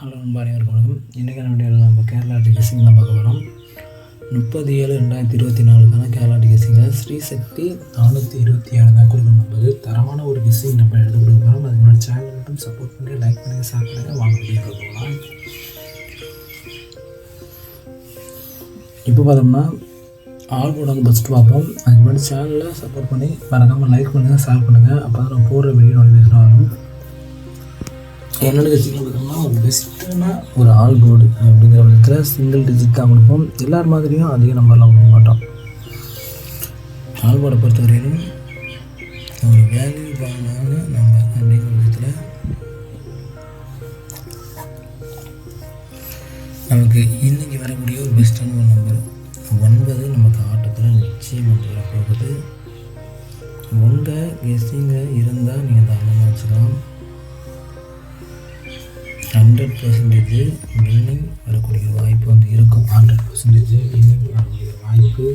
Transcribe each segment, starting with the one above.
Hello நண்பா வணக்கம் இன்றைக்கான வீடியோவில் நம்ம கேரளா டிகேசிங் தான் பார்க்க போகிறோம் முப்பது ஏழு ரெண்டாயிரத்தி இருபத்தி நாலுக்கான கேரளா டிகேசிங்கில் ஸ்ரீ சக்தி நானூற்றி இருபத்தி ஏழு தான் கொடுக்கணும் நம்பது தரமான ஒரு டிசைன் நம்ம எடுத்து கொடுக்க போகிறோம் அதுக்கு முன்னாடி சேனல் மட்டும் சப்போர்ட் பண்ணி லைக் பண்ணுங்கள் ஷேர் பண்ணுங்கள் வாங்க வீடியோ போகலாம். இப்போ பார்த்தோம்னா ஆல் போர்டு வந்து ஃபஸ்ட்டு பார்ப்போம். அதுக்கு முன்னாடி சேனலில் சப்போர்ட் பண்ணி மறக்காமல் லைக் பண்ணுங்கள் ஷேர் பண்ணுங்கள் அப்போ தான் நான் போடுற வீடியோ நோட்டிஃபிகேஷன் வரும். என்னோட கட்சியில் பார்த்தோம்னா ஒரு பெஸ்ட்டான ஒரு ஆல் போர்டு அப்படிங்கிற விதத்தில் சிங்கிள் டிஜிட் தான் கொடுப்போம். எல்லார் மாதிரியும் அதிக நம்பர்லாம் கொடுக்க மாட்டோம். ஆல் போர்டை பொறுத்தவரையிலும் ஒரு வேல்யூபான நம்பர் அப்படிங்கிற விதத்தில் நமக்கு இன்றைக்கி வரக்கூடிய ஒரு பெஸ்ட்டான ஒரு நம்பர் ஒன்பது நமக்கு ஆட்டத்தில் நிச்சயம் போகுது உங்கள் கெஸ்டிங்க இருந்தால் நீங்கள் தாராளமாக வச்சுக்கலாம். ஹண்ட்ரட் பர்சன்டேஜ் வின்னிங் வரக்கூடிய வாய்ப்பு வந்து இருக்கும். ஹண்ட்ரட் பர்சன்டேஜ் வின்னிங் வரக்கூடிய வாய்ப்பு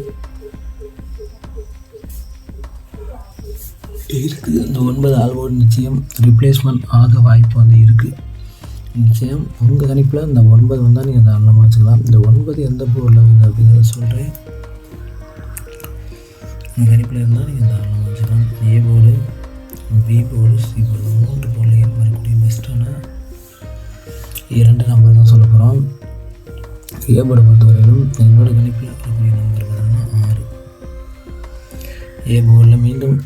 இருக்குது இந்த ஒன்பது ஆல்போர்டு நிச்சயம் ரிப்ளேஸ்மெண்ட் ஆக வாய்ப்பு வந்து இருக்குது நிச்சயம் உங்கள் கணிப்பில் இந்த ஒன்பது வந்தால் நீங்கள் தாராளமாக வச்சுக்கலாம். இந்த ஒன்பது எந்த பொருளில் வருது அப்படிங்கிறத சொல்கிறேன் உங்கள் கணிப்பில் இருந்தால் நீங்கள் தாராளமாக வச்சுக்கலாம். A board B board C board மூன்று பொருளையும் இரண்டு நம்பர் தான் சொல்ல போகிறோம் ஏபோர்டு பொறுத்தவரையிலும் என்னோட கணிப்பில் இருக்கக்கூடிய நம்பர் பார்த்தோம்னா ஆறு. ஏ போர்டில் மீண்டும்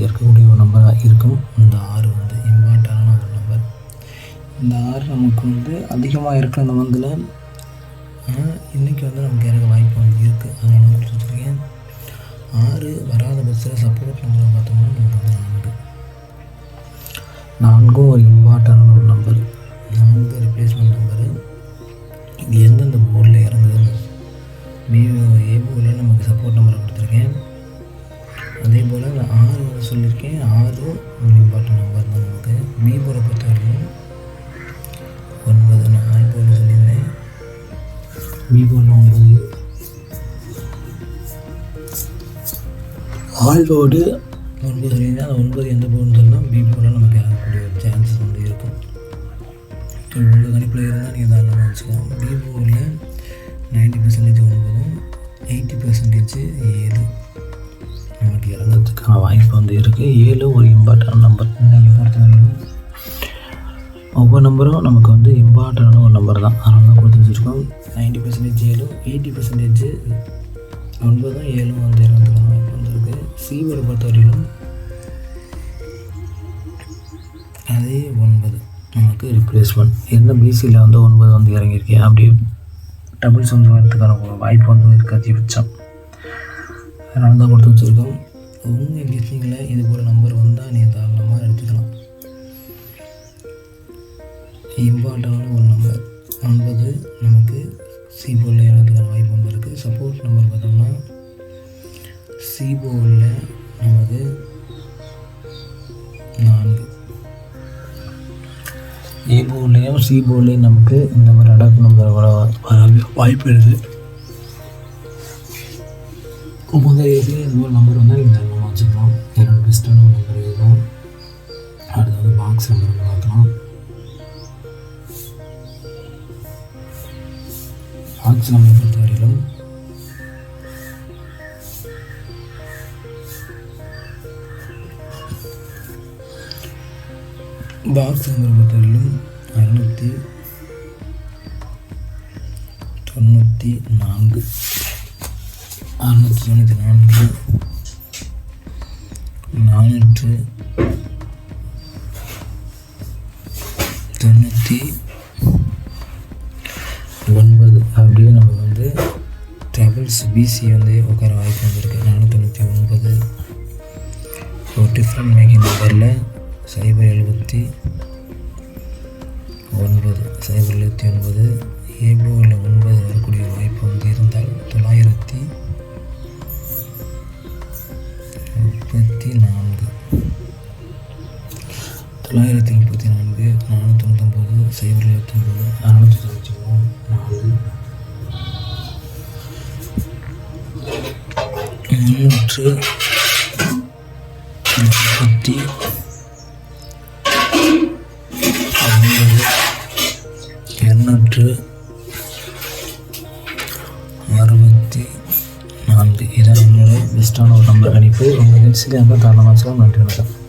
இருக்கக்கூடிய ஒரு நம்பராக இருக்கும். இந்த ஆறு வந்து இம்பார்ட்டண்டான ஒரு நம்பர் இந்த ஆறு நமக்கு வந்து அதிகமாக இருக்கிற இந்த மந்தில் இன்றைக்கி வந்து நமக்கு இறக்க வாய்ப்பு வந்து இருக்குது அதை நான் வச்சுருக்கேன் ஆறு வராத பட்சத்தில் சப்போர்ட் நம்பரை பார்த்தோம்னா நமக்கு வந்து நான்கு. நான்கும் ஒரு இம்பார்ட்டண்டான ஒரு நம்பர் நான்கு ரிப்ளேஸ்மெண்ட் நம்பரு இது எந்தெந்த ஊரில் இறங்குதுன்னு விவோ ஏபோவில் நமக்கு சப்போர்ட் நம்பரை கொடுத்துருக்கேன். அதே போல் நான் ஆறு வந்து சொல்லியிருக்கேன். ஆறு ஒரு இம்பார்ட்டன்ட் நம்பர் தான் நமக்கு. பி பொறுத்தவரைக்கும் ஒன்பது நான் ஆய் சொல்லியிருந்தேன். பி நம்பர் ஒன்பது ஆல் ஒன்பது சொல்லியிருந்தேன் அந்த ஒன்பது எந்த போர்டுன்னு சொன்னால் கணிப்பில் இருந்தால் நீங்கள் தாராளமாக வச்சுக்கலாம். பி போர்டில் நைன்டி பர்சன்டேஜ் ஒன்பதும் எயிட்டி பர்சன்டேஜ் ஏழு. நமக்கு இறங்கிறதுக்கான வாய்ப்பு வந்து இருக்குது ஏழு ஒரு இம்பார்ட்டன்ட் நம்பர் நீங்கள் பொறுத்தவரைக்கும் ஒவ்வொரு நம்பரும் நமக்கு வந்து இம்பார்ட்டண்டான ஒரு நம்பர் தான். அதனால தான் கொடுத்து வச்சுருக்கோம். நைன்டி பர்சன்டேஜ் ஏழும் எயிட்டி பர்சன்டேஜ் ஒன்பதும் ஏழும் வந்து இறங்கிறதுக்கான வாய்ப்பு வந்துருக்கு. சீவரை பொறுத்தவரையிலும் அதே ஒன்பது. நமக்கு ரிப்ளேஸ்மெண்ட் என்ன பிசியில் வந்து ஒன்பது வந்து இறங்கியிருக்கேன். அப்படியே டபுள்ஸ் வந்து வரதுக்கான வாய்ப்பு வந்து இருக்குது அதிகபட்சம். அதனால தான் கொடுத்து வச்சுருக்கோம். உங்கள் பிசிங்கில் இது போல் நம்பர் வந்தால் நீங்கள் தாராளமாக எடுத்துக்கலாம். இம்பார்ட்டண்டான ஒரு நம்பர் ஒன்பது நமக்கு சி போர்டில் வாய்ப்பு வந்து இருக்குது சப்போர்ட் நம்பர் பார்த்தோம்னா சி நமக்கு ஏ போர்ட்லேயும் சி போர்ட்லேயும் நமக்கு இந்த மாதிரி அடாக் நம்பர் வர வாய்ப்பு இருக்குது முதல் ஏசி இந்த மாதிரி நம்பர் வந்தால் இந்த நம்ம வச்சுக்கலாம். என்னோட பெஸ்ட்டான நம்பர் இதுதான் அடுத்து வந்து பாக்ஸ் நம்பர் பார்க்கலாம். பாக்ஸ் நம்பர் பொறுத்தவரையிலும் பாக்ஸ் நம்பர் அறுநூற்றி தொண்ணூற்றி நான்கு. அறுநூற்றி தொண்ணூற்றி நான்கு. நானூற்று தொண்ணூற்றி ஒன்பது. அப்படியே நம்ம வந்து டபுள்ஸ் பிசி வந்து உட்கார வாய்ப்பு வந்திருக்கு. நானூற்றி தொண்ணூற்றி ஒன்பது. ஒரு டிஃப்ரெண்ட் மேக்கிங் நம்பரில் சைபர் எழுபத்தி ஒன்பது. சைபர் எழுபத்தி ஒன்பது ஏபோவில் ஒன்பது வரக்கூடிய வாய்ப்பு வந்து இருந்தால் தொள்ளாயிரத்தி முப்பத்தி நான்கு. தொள்ளாயிரத்தி முப்பத்தி நான்கு நானூற்றி தொண்ணூத்தொம்பது சைபர் எழுபத்தொம்பது அறுநூற்றி தொண்ணூற்றி மூணு நாலு. முன்னூற்று முப்பத்தி பெஸ்ட்டான ஒரு நம்பர் கணிப்பு உங்கள் ஹெல்சியாக இருந்தால் தாராளமாக நன்றி வணக்கம்